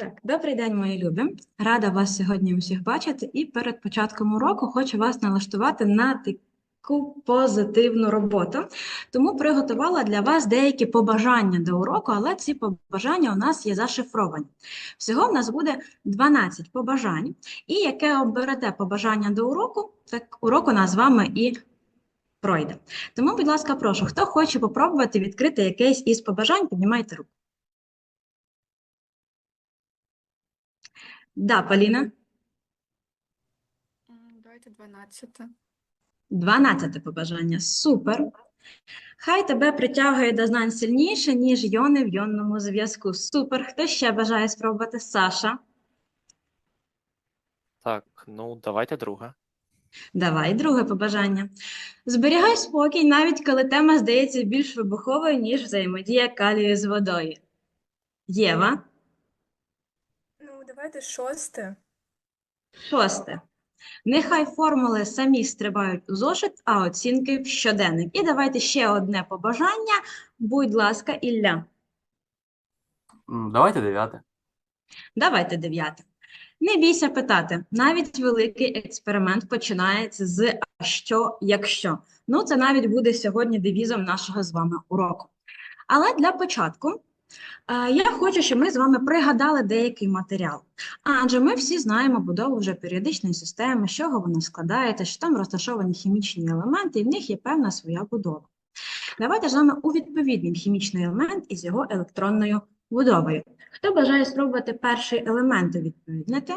Так, добрий день, мої любі. Рада вас сьогодні усіх бачити. І перед початком уроку хочу вас налаштувати на таку позитивну роботу. Тому приготувала для вас деякі побажання до уроку, але ці побажання у нас є зашифровані. Всього в нас буде 12 побажань, і яке оберете побажання до уроку, так урок у нас з вами і пройде. Тому, будь ласка, прошу, хто хоче попробувати відкрити якесь із побажань, піднімайте руку. Да, Поліна. Давайте 12. Дванадцяте побажання. Супер. Хай тебе притягує до знань сильніше, ніж йони в йонному зв'язку. Супер. Хто ще бажає спробувати? Саша. Так, ну давайте друге. Давай, друге побажання. Зберігай спокій, навіть коли тема здається більш вибуховою, ніж взаємодія калію з водою. Єва. Давайте шосте. Шосте. Нехай формули самі стрибають у зошит, а оцінки в щоденник. І давайте ще одне побажання. Будь ласка, Ілля. Давайте дев'яте. Давайте дев'яте. Не бійся питати. Навіть великий експеримент починається з «а що, якщо. Ну, це навіть буде сьогодні девізом нашого з вами уроку. Але для початку я хочу, щоб ми з вами пригадали деякий матеріал. Адже ми всі знаємо будову вже періодичної системи, з чого вона складається, що там розташовані хімічні елементи, і в них є певна своя будова. Давайте з вами відповідний хімічний елемент із його електронною будовою. Хто бажає спробувати перший елемент відповіднити?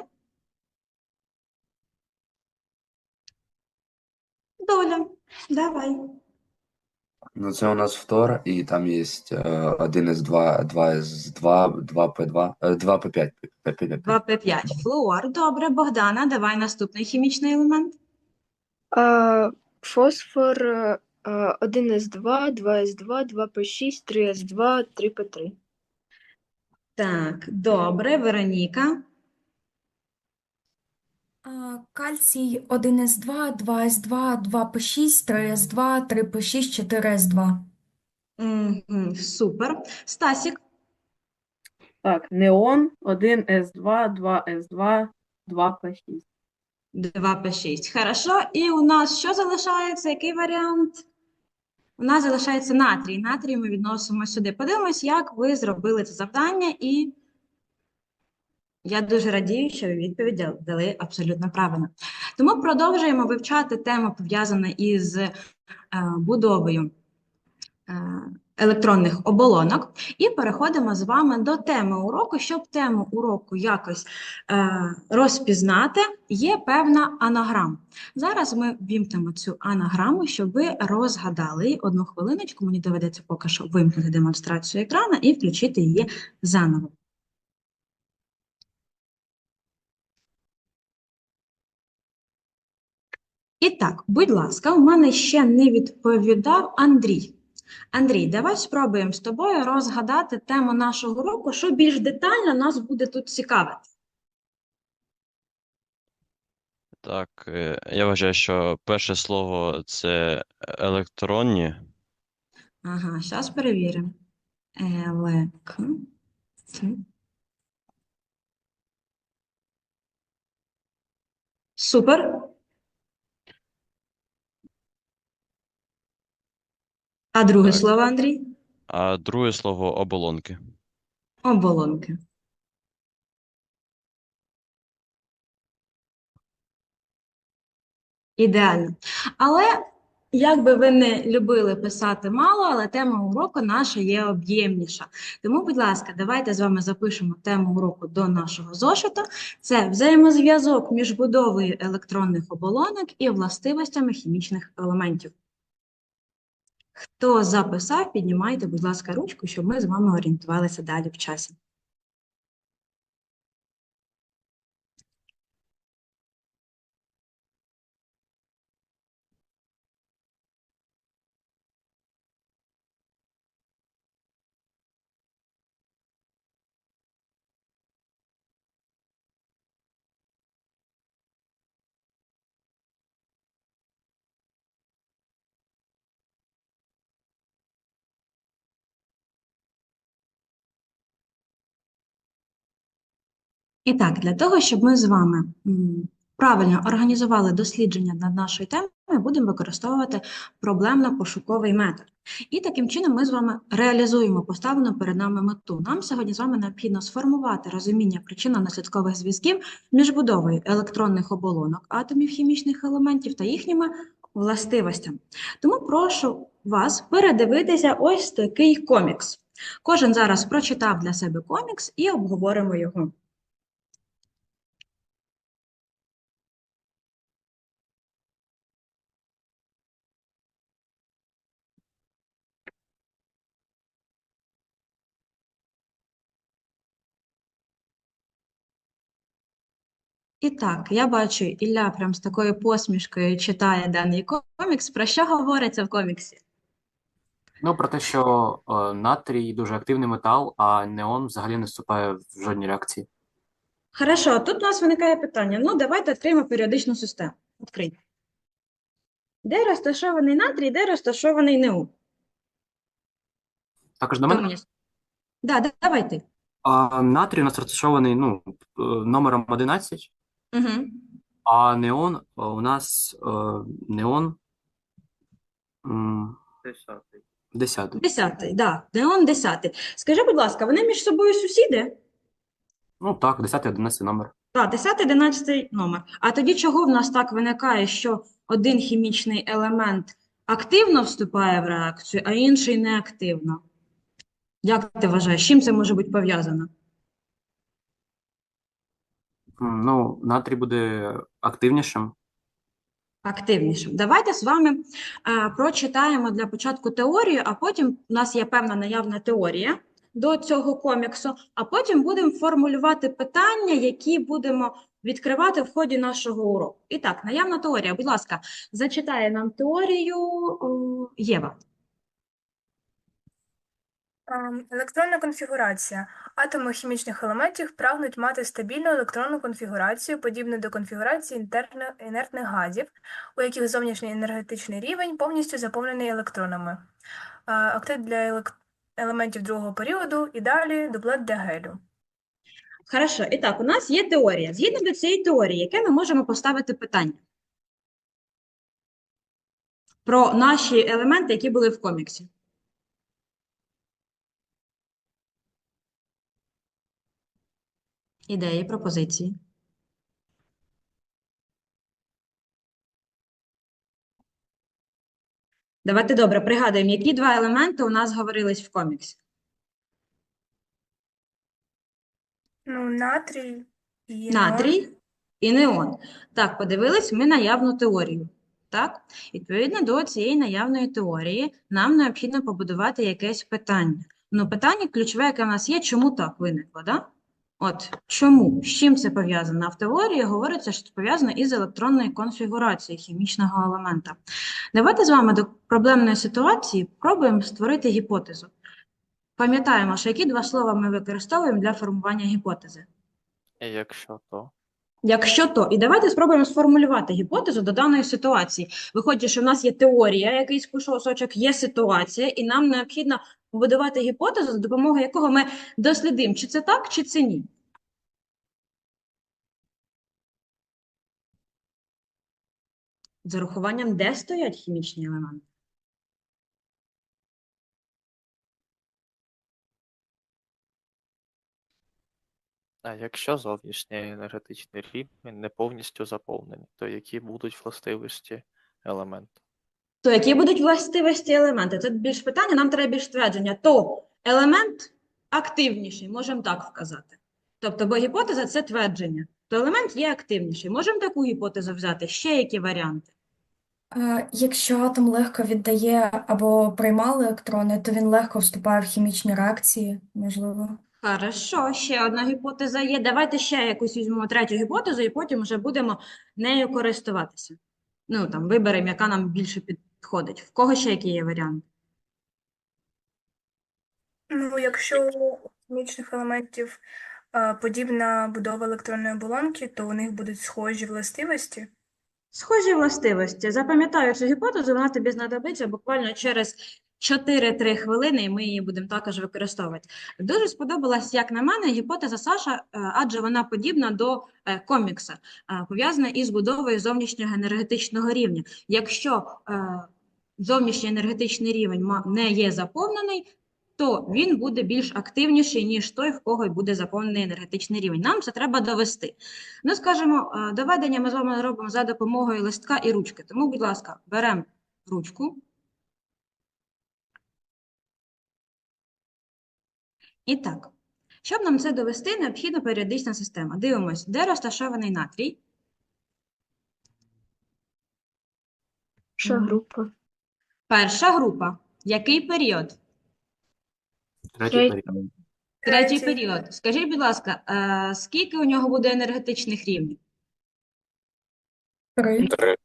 Доля, давай. Ну, це у нас втор, і там є е, 1 с 2, 2 с 2, 2 П2, е, 2 П5. П- П- П- 2П5. Флуор. Добре, Богдана, давай наступний хімічний елемент. А, фосфор е, 1С2, 2С2, 2П6, 3С2, 3П3. Так, добре, Вероніка. Кальцій 1С2, 2С2, 2П6, 3С2, 3П6, 4С2. Мгм, супер. Стасік. Так, неон 1С2, 2С2, 2П6. 2П6. Хорошо. І у нас що залишається? Який варіант? У нас залишається натрій. Натрій ми відносимо сюди. Подивимось, як ви зробили це завдання, і я дуже радію, що ви відповідь дали абсолютно правильно. Тому продовжуємо вивчати тему, пов'язану із е, будовою е, електронних оболонок, і переходимо з вами до теми уроку. Щоб тему уроку якось е, розпізнати, є певна анаграма. Зараз ми вімкнемо цю анаграму, щоб ви розгадали. Одну хвилиночку. Мені доведеться поки що вимкнути демонстрацію екрану і включити її заново. І так, будь ласка, у мене ще не відповідав Андрій. Андрій, давай спробуємо з тобою розгадати тему нашого уроку, що більш детально нас буде тут цікавити. Так, е, я вважаю, що перше слово це електронні. Ага, зараз перевіримо. Елек. Супер. А друге Так. слово, Андрій? А друге слово оболонки. Оболонки. Ідеально. Але як би ви не любили писати мало, але тема уроку наша є об'ємніша. Тому, будь ласка, давайте з вами запишемо тему уроку до нашого зошиту. Це взаємозв'язок між будовою електронних оболонок і властивостями хімічних елементів. Хто записав, піднімайте, будь ласка, ручку, щоб ми з вами орієнтувалися далі в часі. І так, для того, щоб ми з вами правильно організували дослідження над нашою темою, будемо використовувати проблемно-пошуковий метод. І таким чином ми з вами реалізуємо поставлену перед нами мету. Нам сьогодні з вами необхідно сформувати розуміння причинно-наслідкових зв'язків між будовою електронних оболонок атомів хімічних елементів та їхніми властивостями. Тому прошу вас передивитися ось такий комікс. Кожен зараз прочитав для себе комікс і обговоримо його. І так, я бачу, Ілля прям з такою посмішкою читає даний комікс. Про що говориться в коміксі? Ну, про те, що е, натрій дуже активний метал, а неон взагалі не вступає в жодні реакції. Хорошо, тут у нас виникає питання. Ну, давайте відкриємо періодичну систему. Відкрий. Де розташований натрій, де розташований неон? Також до мене. мені? Да, да, давай. А, натрій у нас розташований ну, е, номером 11, Угу. а неон е, у нас е, неон м, 10. Десятий, да, неон десятий. Скажи, будь ласка, вони між собою сусіди? Ну так, 10 11 номер. Так, 10, 11 номер. А тоді чого в нас так виникає, що один хімічний елемент активно вступає в реакцію, а інший неактивно? Як ти вважаєш, з чим це може бути пов'язано? Ну, натрій буде активнішим. Активнішим. Давайте з вами е, прочитаємо для початку теорію, а потім у нас є певна наявна теорія до цього коміксу, а потім будемо формулювати питання, які будемо відкривати в ході нашого уроку. І так, наявна теорія, будь ласка, зачитає нам теорію Єва. Ем, Електронна конфігурація. Атоми хімічних елементів прагнуть мати стабільну електронну конфігурацію, подібну до конфігурації інертних газів, у яких зовнішній енергетичний рівень повністю заповнений електронами. Октет для елементів другого періоду і далі дуплет для гелю. Хорошо, і так, у нас є теорія. Згідно до цієї теорії, яке ми можемо поставити питання? Про наші елементи, які були в коміксі. Ідеї, пропозиції. Давайте добре пригадуємо, які два елементи у нас говорились в коміксі. Ну, натрій і Натрій і неон. Так, подивились ми наявну теорію. Так? Відповідно до цієї наявної теорії, нам необхідно побудувати якесь питання. Ну, питання ключове, яке в нас є, чому так виникло, да? От, чому? З чим це пов'язано? В теорії говориться, що це пов'язано із електронною конфігурацією хімічного елемента. Давайте з вами до проблемної ситуації пробуємо створити гіпотезу. Пам'ятаємо, що які два слова ми використовуємо для формування гіпотези. Якщо то. Якщо то, і давайте спробуємо сформулювати гіпотезу до даної ситуації. Виходить, що в нас є теорія, якийсь кусочок, є ситуація, і нам необхідно побудувати гіпотезу, за допомогою якого ми дослідимо, чи це так, чи це ні. З урахуванням, де стоять хімічні елементи. А якщо зовнішній енергетичний рівень не повністю заповнений, то які будуть властивості елементу? То які будуть властивості елемента? Це більш питання, нам треба більш твердження. То елемент активніший, можемо так вказати. Тобто, бо гіпотеза це твердження. То елемент є активніший. Можемо таку гіпотезу взяти? Ще які варіанти? Е, Якщо атом легко віддає або приймає електрони, то він легко вступає в хімічні реакції, можливо. Хорошо, ще одна гіпотеза є. Давайте ще якусь візьмемо третю гіпотезу, і потім вже будемо нею користуватися. Ну, там, виберемо, яка нам більше підходить. В кого ще які є варіанти? Ну, якщо у хімічних елементів е, подібна будова електронної оболонки, то у них будуть схожі властивості. Схожі властивості. Запам'ятаю цю гіпотезу, вона тобі знадобиться буквально через 4-3 хвилини, і ми її будемо також використовувати. Дуже сподобалась, як на мене, гіпотеза Саша, е, адже вона подібна до е, комікса, е, пов'язана із будовою зовнішнього енергетичного рівня. Якщо зовнішній енергетичний рівень не є заповнений, то він буде більш активніший, ніж той, в кого буде заповнений енергетичний рівень. Нам це треба довести. Ну, скажімо, доведення ми з вами робимо за допомогою листка і ручки. Тому, будь ласка, беремо ручку. І так, щоб нам це довести, необхідна періодична система. Дивимось, де розташований натрій. Перша група. Перша група. Який період? Третій період. Третій Третій. період. Скажіть, будь ласка, е, скільки у нього буде енергетичних рівнів? Три. Три.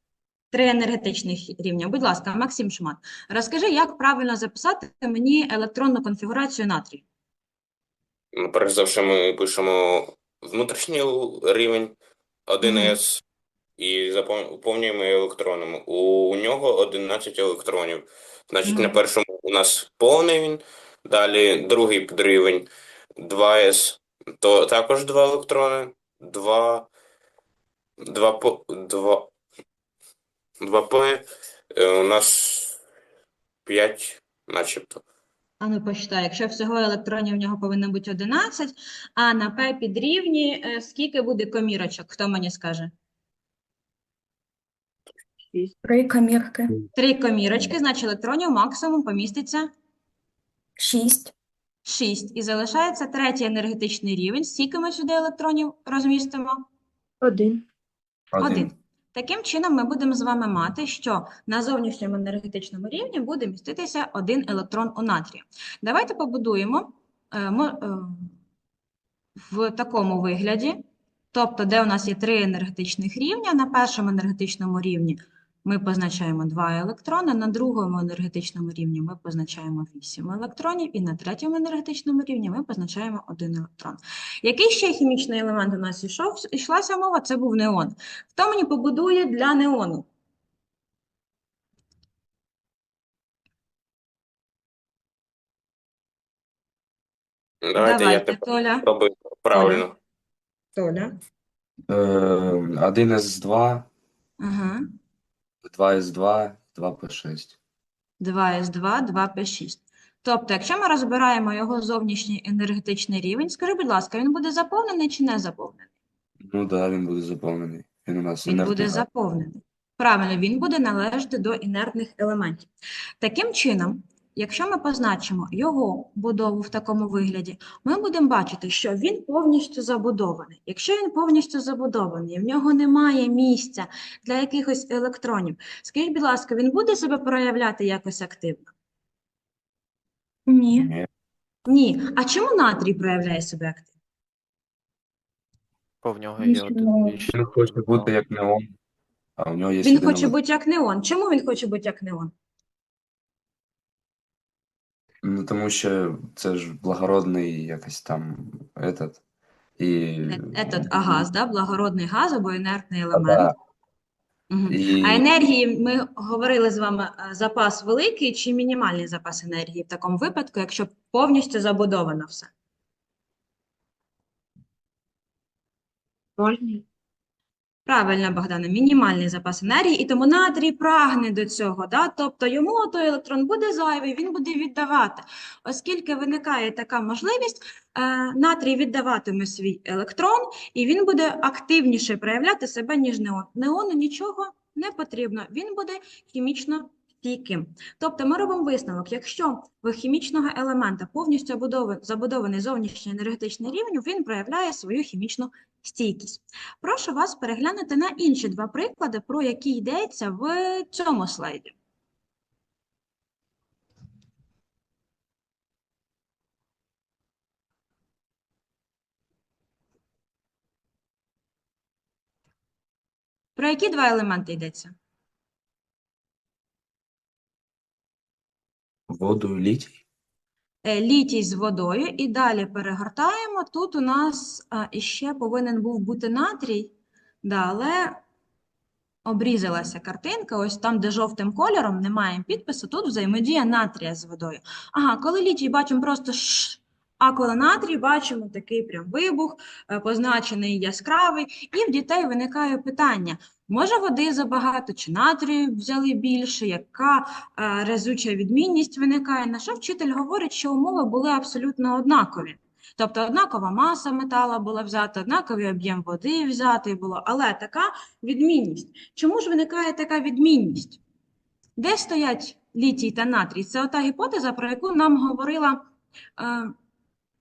Три енергетичних рівня. Будь ласка, Максим Шмат, розкажи, як правильно записати мені електронну конфігурацію натрію. Ну, перш за все, ми пишемо внутрішній рівень 1С і заповнюємо електронами. У нього 11 електронів. Значить, на першому у нас повний він, далі другий підрівень 2С, то також два електрони, 2, 2, 2, 2П, е, у нас 5, начебто. А ну, посчитай, якщо всього електронів в нього повинно бути 11, а на P підрівні е, скільки буде комірочок? Хто мені скаже? Три камірки. Три комірочки, значить електронів максимум поміститься Шість. 6. І залишається третій енергетичний рівень. Скільки ми сюди електронів розмістимо? Один. Один. Таким чином, ми будемо з вами мати, що на зовнішньому енергетичному рівні буде міститися один електрон у натрі. Давайте побудуємо е, е, в такому вигляді, тобто, де у нас є три енергетичних рівня. На першому енергетичному рівні ми позначаємо два електрони, на другому енергетичному рівні ми позначаємо 8 електронів, і на третьому енергетичному рівні ми позначаємо один електрон. Який ще хімічний елемент у нас йшов, йшлася мова? Це був неон. Хто мені побудує для неону? Давайте я Давайте, тепер Толя. спробую правильно. Толя. Е, 1С2, Ага. 2С2, 2П6. 2С2, 2П6. Тобто, якщо ми розбираємо його зовнішній енергетичний рівень, скажи, будь ласка, він буде заповнений чи не заповнений? Ну так, да, він буде заповнений. Він у нас Він буде заповнений. Правильно, він буде належати до інертних елементів. Таким чином, якщо ми позначимо його будову в такому вигляді, ми будемо бачити, що він повністю забудований. Якщо він повністю забудований, в нього немає місця для якихось електронів, скажіть, будь ласка, він буде себе проявляти якось активно? Ні. Ні. А чому натрій проявляє себе активно? Бо в нього Він є один Він хоче бути як неон, а у нього є Він хоче бути як неон. Чому він хоче бути як неон? Ну, тому що це ж благородний якось там этот. І... Е- Етот, а газ, да? Благородний газ або інертний Да, елемент. І... А енергії, ми говорили з вами, е, запас великий чи мінімальний запас енергії в такому випадку, якщо повністю забудовано все? Вольний. Правильно, Богдане, мінімальний запас енергії, і тому натрій прагне до цього, да? Тобто йому той електрон буде зайвий, він буде віддавати. Оскільки виникає така можливість, е, натрій віддаватиме свій електрон, і він буде активніше проявляти себе, ніж неон. Неону нічого не потрібно, він буде хімічно стійким. Тобто ми робимо висновок, якщо в хімічного елемента повністю забудований зовнішній енергетичний рівень, він проявляє свою хімічну стійкість. Прошу вас переглянути на інші два приклади, про які йдеться в цьому слайді. Про які два елементи йдеться? Воду і літій. Е, Літій з водою і далі перегортаємо. Тут у нас а, іще повинен був бути натрій, да, але обрізалася картинка, ось там, де жовтим кольором немає підпису, тут взаємодія натрія з водою. Ага, коли літій бачимо просто ш, а коли натрій бачимо такий прям вибух, е, позначений яскравий, і в дітей виникає питання, може води забагато, чи натрію взяли більше, яка е, разюча відмінність виникає? На що вчитель говорить, що умови були абсолютно однакові. Тобто однакова маса метала була взята, однаковий об'єм води взятий було, але така відмінність. Чому ж виникає така відмінність? Де стоять літій та натрій? Це ота гіпотеза, про яку нам говорила е,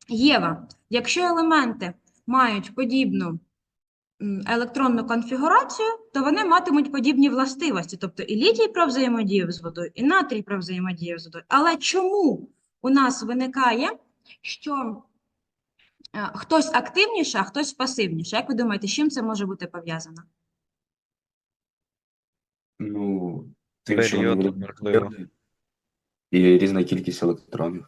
Єва. Якщо елементи мають подібну електронну конфігурацію, то вони матимуть подібні властивості. Тобто і літій про взаємодію з водою, і натрій про взаємодію з водою. Але чому у нас виникає, що е, хтось активніше, а хтось пасивніше? Як ви думаєте, з чим це може бути пов'язано? Ну, тим, що Період, можливо. і різна кількість електронів.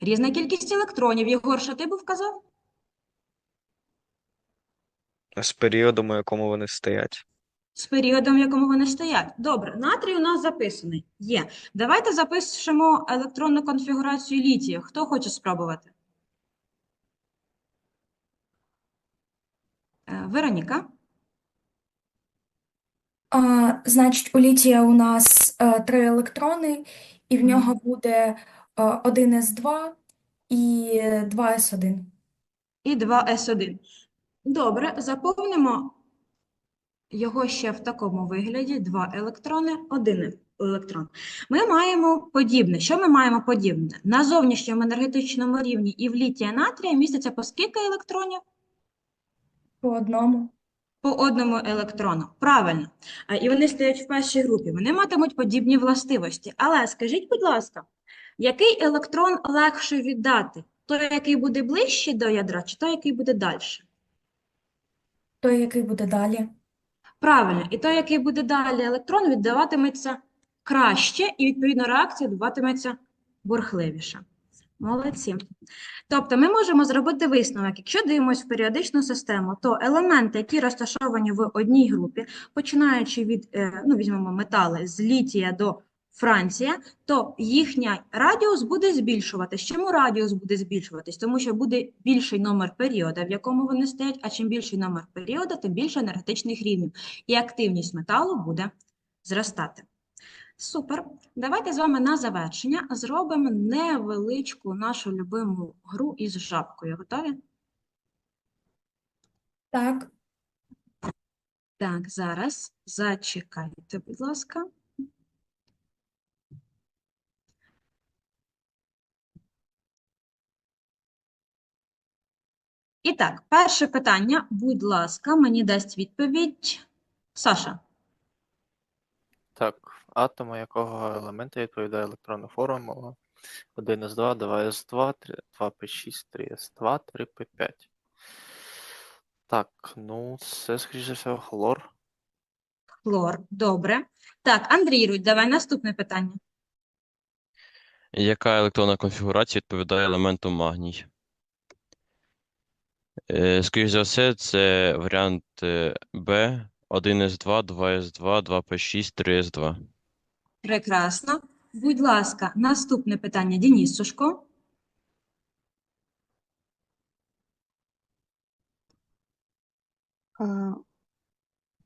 Різна кількість електронів. Єгор, що ти був казав? З періодом, у якому вони стоять. З періодом, в якому вони стоять. Добре, натрій у нас записаний. Є. Давайте запишемо електронну конфігурацію літія. Хто хоче спробувати? Е, Вероніка. А, значить, у літія у нас е, три електрони, і в нього буде е, 1s2 і 2s1. і 2С1. Добре, заповнимо його ще в такому вигляді: два електрони, один електрон. Ми маємо подібне. Що ми маємо подібне? На зовнішньому енергетичному рівні і в літія натрія міститься по скільки електронів? По одному. По одному електрону. Правильно. І вони стоять в першій групі. Вони матимуть подібні властивості. Але скажіть, будь ласка, який електрон легше віддати? Той, який буде ближче до ядра, чи той, який буде далі? Той, який буде далі. Правильно, і той, який буде далі електрон, віддаватиметься краще, і відповідно реакція відбуватиметься бурхливіше. Молодці. Тобто ми можемо зробити висновок, якщо дивимося в періодичну систему, то елементи, які розташовані в одній групі, починаючи від, е, ну, візьмемо метали з літія до Франція, то їхній радіус буде збільшуватись. Чому радіус буде збільшуватись? Тому що буде більший номер періода, в якому вони стоять, а чим більший номер періода, тим більше енергетичних рівнів. І активність металу буде зростати. Супер. Давайте з вами на завершення зробимо невеличку нашу любиму гру із жабкою. Готові? Так. Так, зараз зачекайте, будь ласка. І так, перше питання, будь ласка, мені дасть відповідь Саша. Так, атому якого елемента відповідає електронна формула 1s2, 2s2, 2p6, 3s2, 3p5. Так, ну це, скоріше за все, хлор. Хлор, добре. Так, Андрій Рудь, давай наступне питання. Яка електронна конфігурація відповідає елементу магній? Е, Скоріш за все, це варіант е, Б, 1С2, 2С2, 2П6, 3С2. Прекрасно. Будь ласка, наступне питання. Дініс Сушко. Е,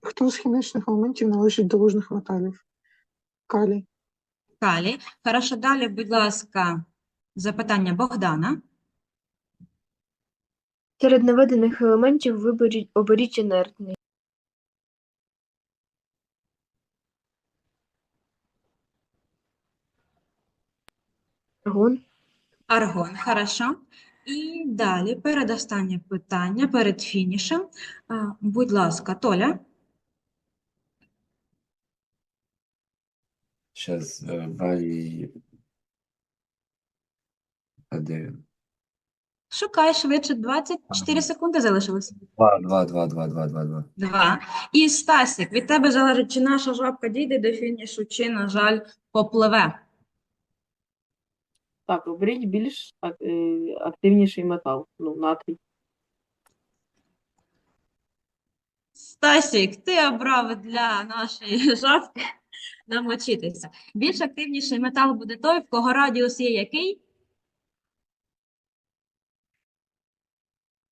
Хто з хімічних елементів належить до лужних металів? Калій. Калі. Хорошо, далі, будь ласка, запитання Богдана. Серед наведених елементів виберіть, оберіть інертний. Аргон. Аргон, хорошо. І далі, передостаннє питання перед фінішем. Будь ласка, Толя. Зараз варій. А де він? Шукай швидше, 24 секунди залишилось. Два, два, два, два, два, два, два. Два. І Стасік, від тебе залежить, чи наша жабка дійде до фінішу, чи, на жаль, попливе. Так, оберіть більш ак- е, активніший метал, ну, натрій. Стасік, ти обрав для нашої жабки намочитися. Більш активніший метал буде той, в кого радіус є який?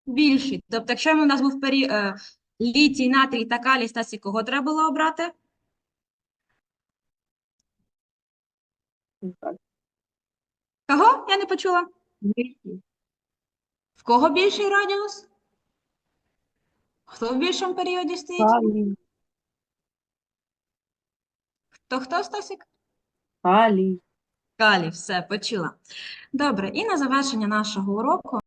Більший. Тобто, якщо у нас був пері... е, літій, натрій та калій, Стасік, кого треба було обрати? Кого? Я не почула. В кого більший радіус? Хто в більшому періоді стоїть? Калій. Хто хто, Стасік? Калій. Калій, все, почула. Добре, і на завершення нашого уроку